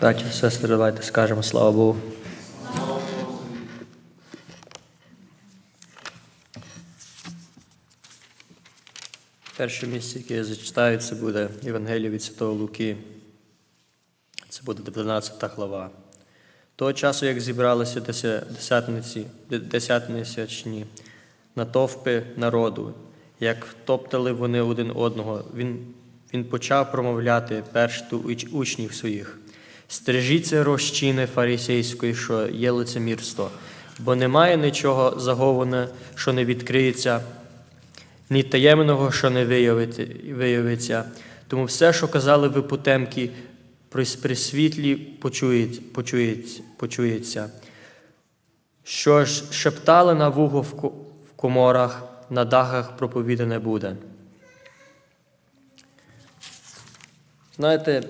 Браті сестри, давайте скажемо слава Богу. Перше місце, яке я зачитаю, це буде Євангеліє від Святого Луки. Це буде 12 глава. Того часу, як зібралися деся- десятниці, де- десятмісячні натовпи народу, як топтали вони один одного, він, він почав промовляти перш до учнів своїх. Стережіться розчини фарисейської, що є лицемірство, бо немає нічого заговане, що не відкриється, ні таємного, що не виявиться. Тому все, що казали ви потемки, при світлі почується. Що ж шептали на вуго в коморах, на дахах проповідане буде. Знаєте,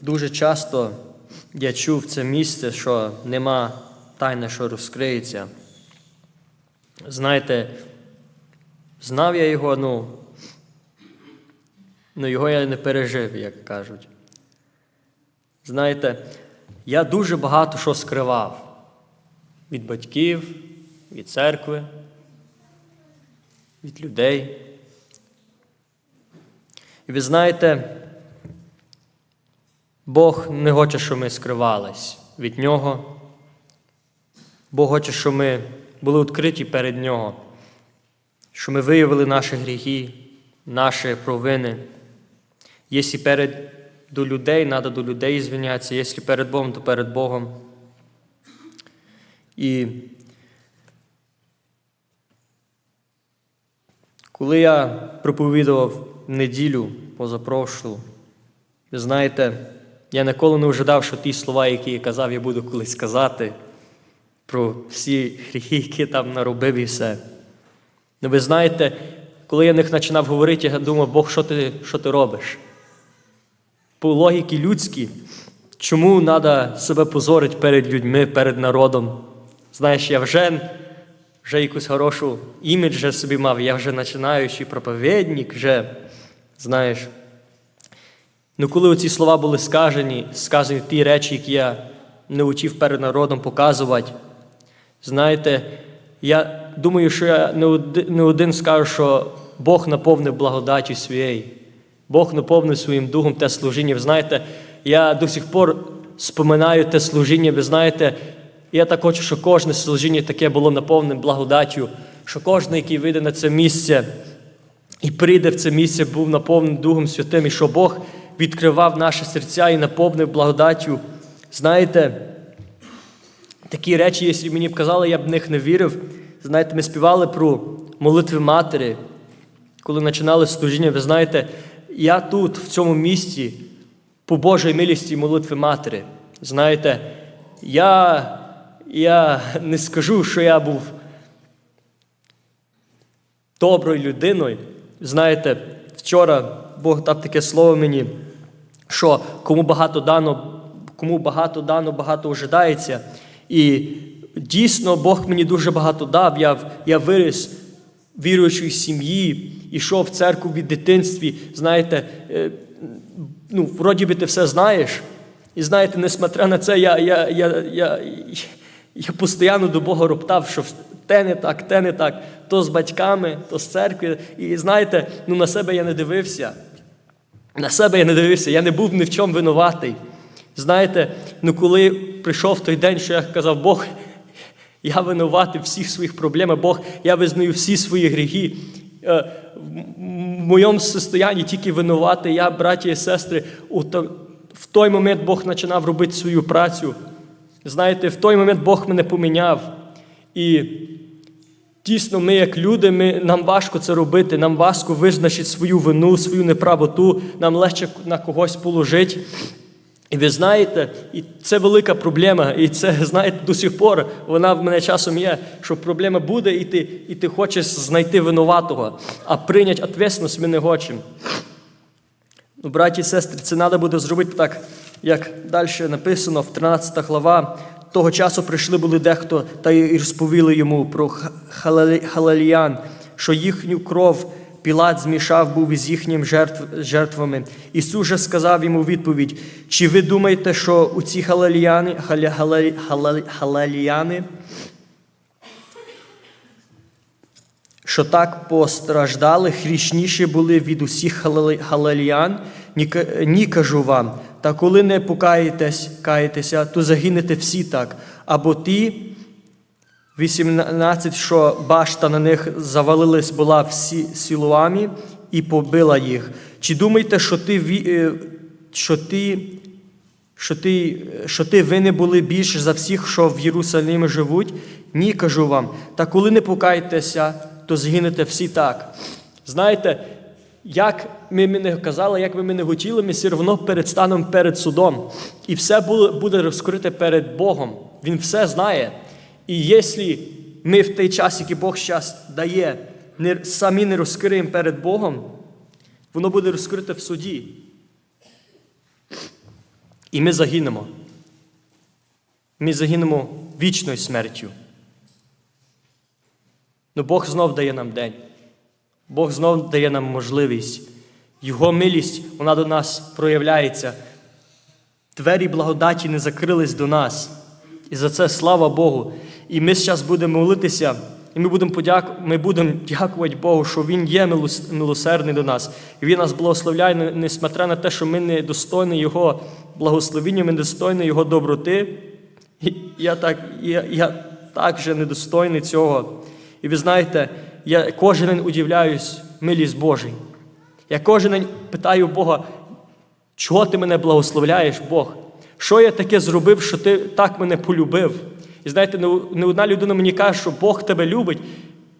дуже часто я чув це місце, що нема тайни, що розкриється. Знаєте, знав я його, ну, ну його я не пережив, як кажуть. Знаєте, я дуже багато що скривав від батьків, від церкви, від людей. І ви знаєте, Бог не хоче, щоб ми скривались від Нього. Бог хоче, щоб ми були відкриті перед Нього, щоб ми виявили наші гріхи, наші провини. Якщо перед до людей, треба до людей звінятися, якщо перед Богом, то перед Богом. І коли я проповідував неділю позапрошлу, ви знаєте, я ніколи не ожидав, що ті слова, які я казав, я буду колись казати про всі гріхи, які там наробив і все. Ну, ви знаєте, коли я них починав говорити, я думав, Бог, що ти, що ти робиш? По логіки людській, чому треба себе позорити перед людьми, перед народом? Знаєш, я вже, вже якусь хорошу імідж собі мав, я вже починаючий проповідник, вже, знаєш. Ну, коли оці слова були сказані, сказані ті речі, які я не учив перед народом показувати, знаєте, я думаю, що я не один, не один скажу, що Бог наповнив благодаттю своєю. Бог наповнив своїм духом те служіння. Ви знаєте, я до сих пор споминаю те служіння, ви знаєте, я так хочу, щоб кожне служіння таке було наповнене благодаттю, що кожен, який вийде на це місце і прийде в це місце, був наповнений Духом Святим, і що Бог відкривав наші серця і наповнив благодаттю. Знаєте, такі речі, якщо мені б казали, я б в них не вірив. Знаєте, ми співали про молитви матері, коли починали служіння, ви знаєте, я тут, в цьому місці, по Божій милісті молитви матері. Знаєте, я, я не скажу, що я був доброю людиною. Знаєте, вчора Бог дав таке слово мені, що кому багато дано, кому багато дано, багато ожидається. І дійсно Бог мені дуже багато дав. Я, я виріс в віруючій сім'ї, ішов в церкву від дитинстві. Знаєте, е, ну, вроді би ти все знаєш. І знаєте, несмотря на це, я, я, я, я, я постійно до Бога роптав, що те не так, те не так, то з батьками, то з церкви. І знаєте, ну на себе я не дивився. На себе я не дивився, я не був ні в чому винуватий. Знаєте, ну коли прийшов той день, що я казав, Бог, я винуватий всіх своїх проблемах, Бог, я визнаю всі свої гріхи. Е, В моєму состоянні тільки винувати я, браті і сестри, в той момент Бог починав робити свою працю. Знаєте, в той момент Бог мене поміняв. І Дійсно, ми, як люди, ми, нам важко це робити, нам важко визначити свою вину, свою неправоту, нам легше на когось положити. І ви знаєте, і це велика проблема, і це, знаєте, до сих пор вона в мене часом є, що проблема буде, і ти, і ти хочеш знайти винуватого, а прийняти відповідальність ми не хочемо. Ну, браті і сестри, це треба буде зробити так, як далі написано в 13 глава. Того часу прийшли були дехто та й розповіли йому про халалі- халаліян, що їхню кров Пілат змішав був із їхніми жертв, жертвами. Ісус же сказав йому відповідь: Чи ви думаєте, що у ці халаліяни, халя, халя, халя, халаліяни, що так постраждали, грішніші були від усіх халаліян? Ні, ні, кажу вам. Та коли не покаєтесь, каєтеся, то загинете всі так. Або ті, 18, що башта на них завалилась була всі силуамі і побила їх. Чи думаєте, що ти, е, що ти, що ти, що ти винні були більше за всіх, що в Єрусалимі живуть? Ні, кажу вам. Та коли не покаєтеся, то згинете всі так. Знаєте, як ми не казали, як ми не хотіли, ми все одно перед станом перед судом. І все буде розкрите перед Богом. Він все знає. І якщо ми в той час, який Бог зараз дає, самі не розкриємо перед Богом, воно буде розкрите в суді. І ми загинемо. Ми загинемо вічною смертю. Ну Бог знов дає нам день. Бог знов дає нам можливість. Його милість, вона до нас проявляється. Двері благодаті не закрились до нас. І за це слава Богу. І ми зараз будемо молитися, і ми будемо, подяку... ми будемо дякувати Богу, що Він є милос- милосердний до нас. І Він нас благословляє, несмотря на те, що ми не достойні Його благословіння, ми не достойні Його доброти. І я так, я, я так же недостойний цього. І ви знаєте, я кожен день удивляюсь милість Божій. Я кожен день питаю Бога, чого ти мене благословляєш, Бог? Що я таке зробив, що ти так мене полюбив? І знаєте, не одна людина мені каже, що Бог тебе любить.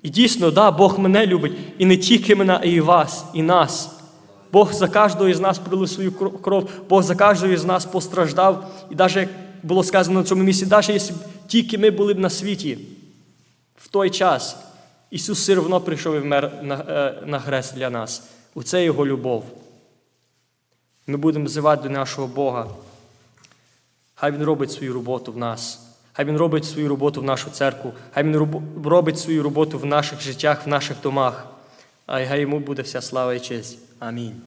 І дійсно, да, Бог мене любить. І не тільки мене, а і вас, і нас. Бог за кожного із нас пролив свою кров, Бог за кожного із нас постраждав. І навіть, як було сказано на цьому місці, навіть якщо тільки ми були б на світі в той час, Ісус все одно прийшов і вмер на, е, хрест для нас. У це Його любов. Ми будемо взивати до нашого Бога. Хай Він робить свою роботу в нас. Хай Він робить свою роботу в нашу церкву. Хай Він робить свою роботу в наших життях, в наших домах. А хай йому буде вся слава і честь. Амінь.